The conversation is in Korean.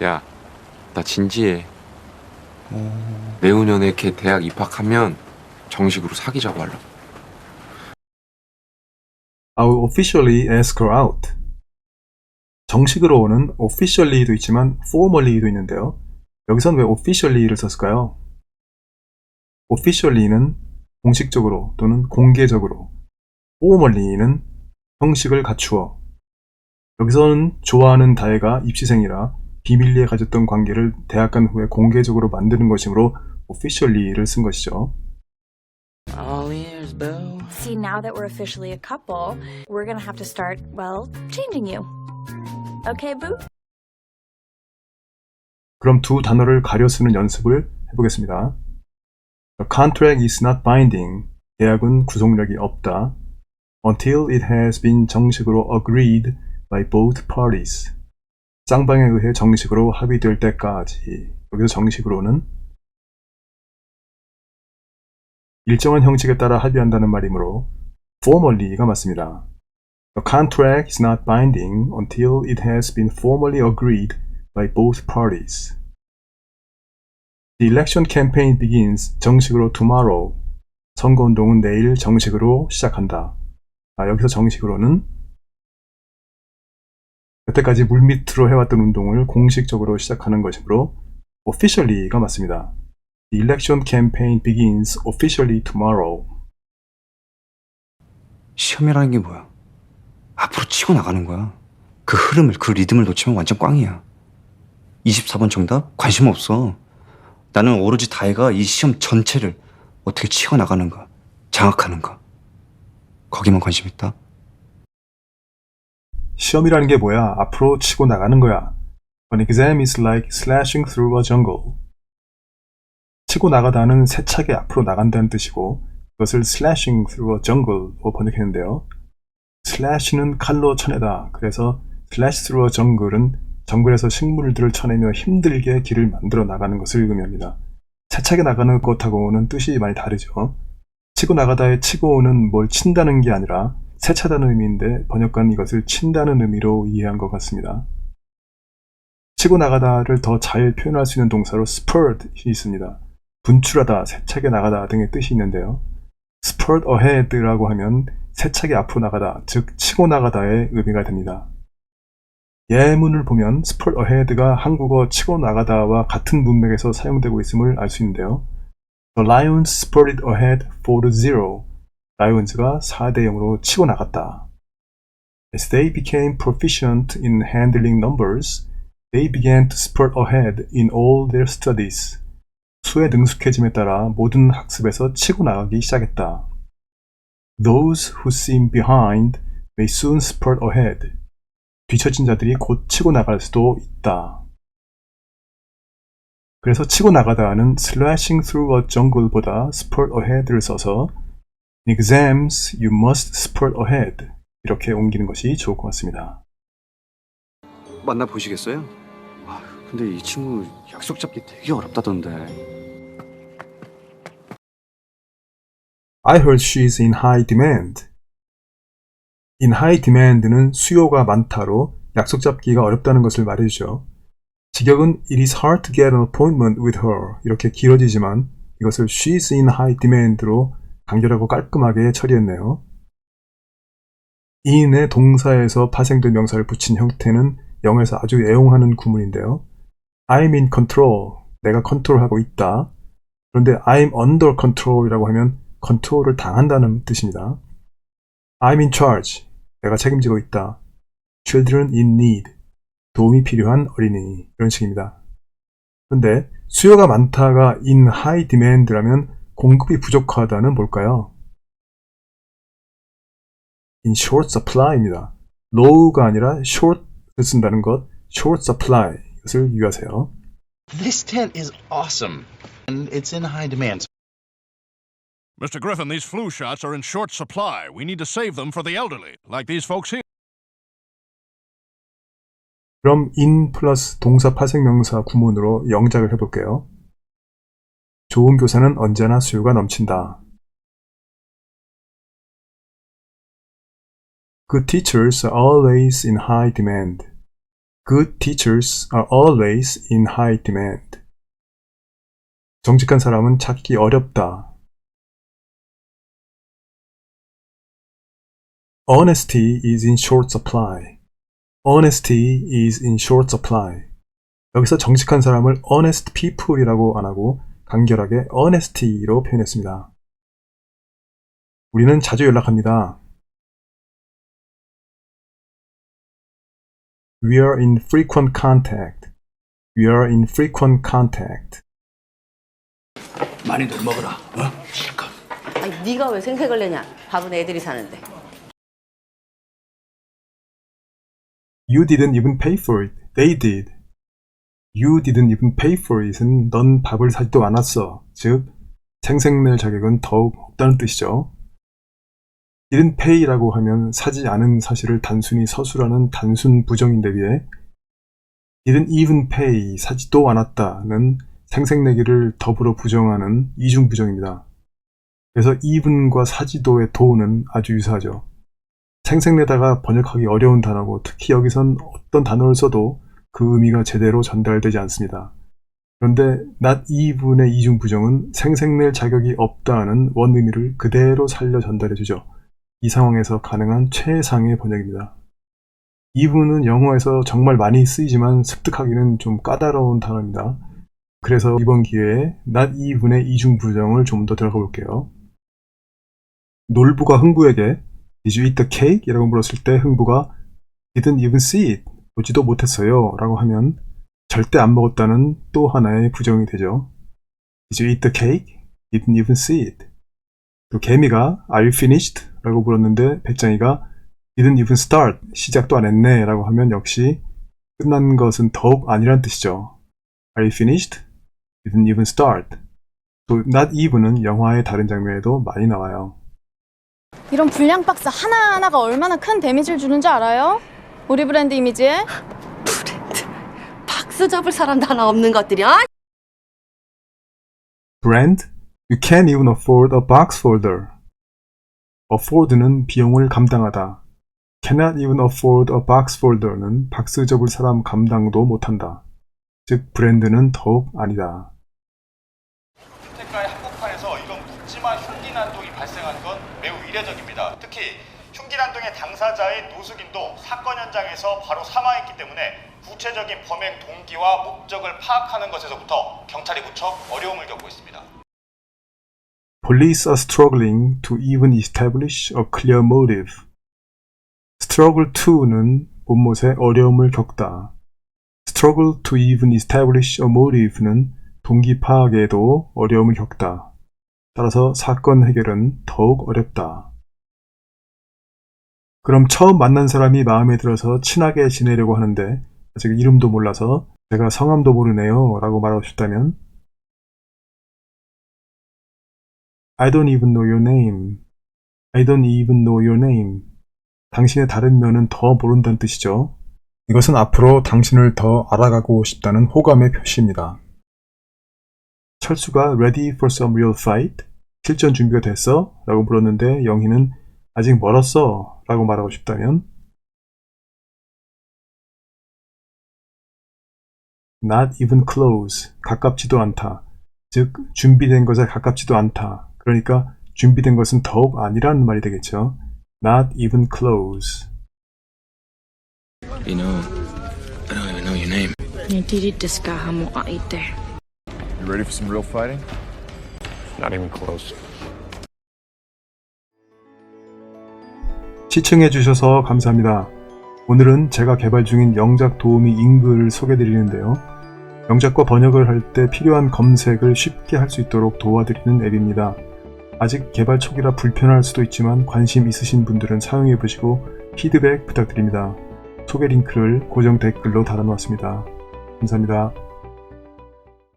야, 나 진지해. 내후년에 걔 대학 입학하면 정식으로 사귀자고 하려고. I will officially ask her out. 정식으로는 officially도 있지만 formally도 있는데요. 여기선 왜 officially를 썼을까요? officially는 공식적으로 또는 공개적으로, formally는 형식을 갖추어. 여기서는 좋아하는 다혜가 입시생이라 비밀리에 가졌던 관계를 대학 간 후에 공개적으로 만드는 것이므로 officially를 쓴 것이죠. All ears, boo. See, now that we're officially a couple, we're gonna have to start, well, changing you. Okay, boo? 그럼 두 단어를 가려 쓰는 연습을 해보겠습니다. The contract is not binding. 계약은 구속력이 없다. Until it has been 정식으로 agreed by both parties. 쌍방에 의해 정식으로 합의될 때까지. 여기서 정식으로는 일정한 형식에 따라 합의한다는 말이므로 formally가 맞습니다. The contract is not binding until it has been formally agreed by both parties. The election campaign begins 정식으로 tomorrow. 선거운동은 내일 정식으로 시작한다. 아, 여기서 정식으로는 여태까지 물밑으로 해왔던 운동을 공식적으로 시작하는 것이므로 officially가 맞습니다. The election campaign begins officially tomorrow. 시험이라는 게 뭐야? 앞으로 치고 나가는 거야. 그 흐름을, 그 리듬을 놓치면 완전 꽝이야. 24번 정답? 관심 없어. 나는 오로지 다혜가 이 시험 전체를 어떻게 치고 나가는가, 장악하는가. 거기만 관심 있다. 시험이라는 게 뭐야? 앞으로 치고 나가는 거야. An exam is like slashing through a jungle. 치고 나가다는 세차게 앞으로 나간다는 뜻이고 그것을 slashing through a jungle로 번역했는데요. slash는 칼로 쳐내다. 그래서 slash through a jungle은 정글에서 식물들을 쳐내며 힘들게 길을 만들어 나가는 것을 의미합니다. 세차게 나가는 것하고는 뜻이 많이 다르죠. 치고 나가다의 치고는 뭘 친다는 게 아니라 세차다는 의미인데 번역가는 이것을 친다는 의미로 이해한 것 같습니다. 치고 나가다를 더 잘 표현할 수 있는 동사로 spurt이 있습니다. 분출하다, 세차게 나가다 등의 뜻이 있는데요. spurt ahead라고 하면 세차게 앞으로 나가다, 즉 치고 나가다의 의미가 됩니다. 예문을 보면 spurt ahead가 한국어 치고 나가다와 같은 문맥에서 사용되고 있음을 알 수 있는데요. The Lions spurted ahead 4-0. 라이온즈가 4대 0으로 치고 나갔다. As they became proficient in handling numbers, they began to spurt ahead in all their studies. 수에 능숙해짐에 따라 모든 학습에서 치고 나가기 시작했다. Those who seem behind may soon spurt ahead. 뒤처진 자들이 곧 치고 나갈 수도 있다. 그래서 치고 나가다는 slashing through a jungle보다 spurt ahead를 써서 In exams, you must spurt ahead. 이렇게 옮기는 것이 좋을 것 같습니다. 만나 보시겠어요? 아, 근데 이 친구 약속 잡기 되게 어렵다던데. I heard she's in high demand. in high demand는 수요가 많다로 약속 잡기가 어렵다는 것을 말해주죠. 직역은 it is hard to get an appointment with her 이렇게 길어지지만 이것을 she's in high demand로 간결하고 깔끔하게 처리했네요. in의 동사에서 파생된 명사를 붙인 형태는 영어에서 아주 애용하는 구문인데요. I'm in control. 내가 컨트롤하고 있다. 그런데 I'm under control이라고 하면 컨트롤을 당한다는 뜻입니다. I'm in charge. 내가 책임지고 있다. Children in need. 도움이 필요한 어린이. 이런 식입니다. 그런데 수요가 많다가 in high demand라면 공급이 부족하다는 뭘까요? in short supply입니다. low가 아니라 short을 쓴다는 것, short supply. 이것을 유의하세요. This tent is awesome, and it's in high demand. Mr. Griffin, these flu shots are in short supply. We need to save them for the elderly, like these folks here. 그럼 in 플러스 동사 파생명사 구문으로 영작을 해볼게요. 좋은 교사는 언제나 수요가 넘친다. Good teachers are always in high demand. Good teachers are always in high demand. 정직한 사람은 찾기 어렵다. Honesty is in short supply. Honesty is in short supply. 여기서 정직한 사람을 honest people이라고 안 하고 간결하게 honesty로 표현했습니다. 우리는 자주 연락합니다. We are in frequent contact. We are in frequent contact. 많이들 먹어라. 어? 실컷. 아니 네가 왜 생색을 내냐? 밥은 애들이 사는데. You didn't even pay for it. They did. You didn't even pay for it은 넌 밥을 사지도 않았어. 즉, 생색낼 자격은 더욱 없다는 뜻이죠. didn't pay라고 하면 사지 않은 사실을 단순히 서술하는 단순 부정인데 비해 didn't even pay, 사지도 않았다는 생색내기를 더불어 부정하는 이중 부정입니다. 그래서 even과 사지도의 도는 아주 유사하죠. 생색내다가 번역하기 어려운 단어고 특히 여기선 어떤 단어를 써도 그 의미가 제대로 전달되지 않습니다. 그런데 not even의 이중 부정은 생색낼 자격이 없다는 원의미를 그대로 살려 전달해주죠. 이 상황에서 가능한 최상의 번역입니다. even은 영어에서 정말 많이 쓰이지만 습득하기는 좀 까다로운 단어입니다. 그래서 이번 기회에 not even의 이중 부정을 좀 더 들어가 볼게요. 놀부가 흥부에게 Did you eat the cake? 이라고 물었을 때 흥부가 Didn't even see it. 보지도 못했어요. 라고 하면 절대 안 먹었다는 또 하나의 부정이 되죠. Did you eat the cake? Didn't even see it. 또 개미가 Are you finished? 라고 물었는데 배짱이가 Didn't even start. 시작도 안 했네. 라고 하면 역시 끝난 것은 더욱 아니란 뜻이죠. Are you finished? Didn't even start. 또 not even은 영화의 다른 장면에도 많이 나와요. 이런 불량 박스 하나하나가 얼마나 큰 데미지를 주는지 알아요? 우리 브랜드 이미지에? 박스 접을 사람도 하나 없는 것들이 어? brand, you can't even afford a box folder. afford는 비용을 감당하다. cannot even afford a box folder는 박스 접을 사람 감당도 못한다. 즉, 브랜드는 더욱 아니다. 주택가의 한복판에서 이런 묻지마 흉기 난동이 발생한 건 매우 이례적입니다. 난동의 당사자인 노숙인도 사건 현장에서 바로 사망했기 때문에 구체적인 범행 동기와 목적을 파악하는 것에서부터 경찰이 무척 어려움을 겪고 있습니다. Police are struggling to even establish a clear motive. struggle to는 본못에 어려움을 겪다. struggle to even establish a motive는 동기 파악에도 어려움을 겪다. 따라서 사건 해결은 더욱 어렵다. 그럼 처음 만난 사람이 마음에 들어서 친하게 지내려고 하는데 아직 이름도 몰라서 제가 성함도 모르네요 라고 말하고 싶다면 I don't even know your name. I don't even know your name. 당신의 다른 면은 더 모른다는 뜻이죠. 이것은 앞으로 당신을 더 알아가고 싶다는 호감의 표시입니다. 철수가 ready for some real fight? 실전 준비가 됐어? 라고 물었는데 영희는 아직 멀었어 라고 말하고 싶다면 not even close 가깝지도 않다 즉 준비된 것에 가깝지도 않다 그러니까 준비된 것은 더욱 아니라는 말이 되겠죠 not even close You know, I don't even know your name. You did this guy hamo aite. You ready for some real fighting? Not even close. 시청해 주셔서 감사합니다. 오늘은 제가 개발 중인 영작 도우미 잉글을 소개해 드리는데요. 영작과 번역을 할 때 필요한 검색을 쉽게 할 수 있도록 도와드리는 앱입니다. 아직 개발 초기라 불편할 수도 있지만 관심 있으신 분들은 사용해 보시고 피드백 부탁드립니다. 소개 링크를 고정 댓글로 달아놓았습니다. 감사합니다.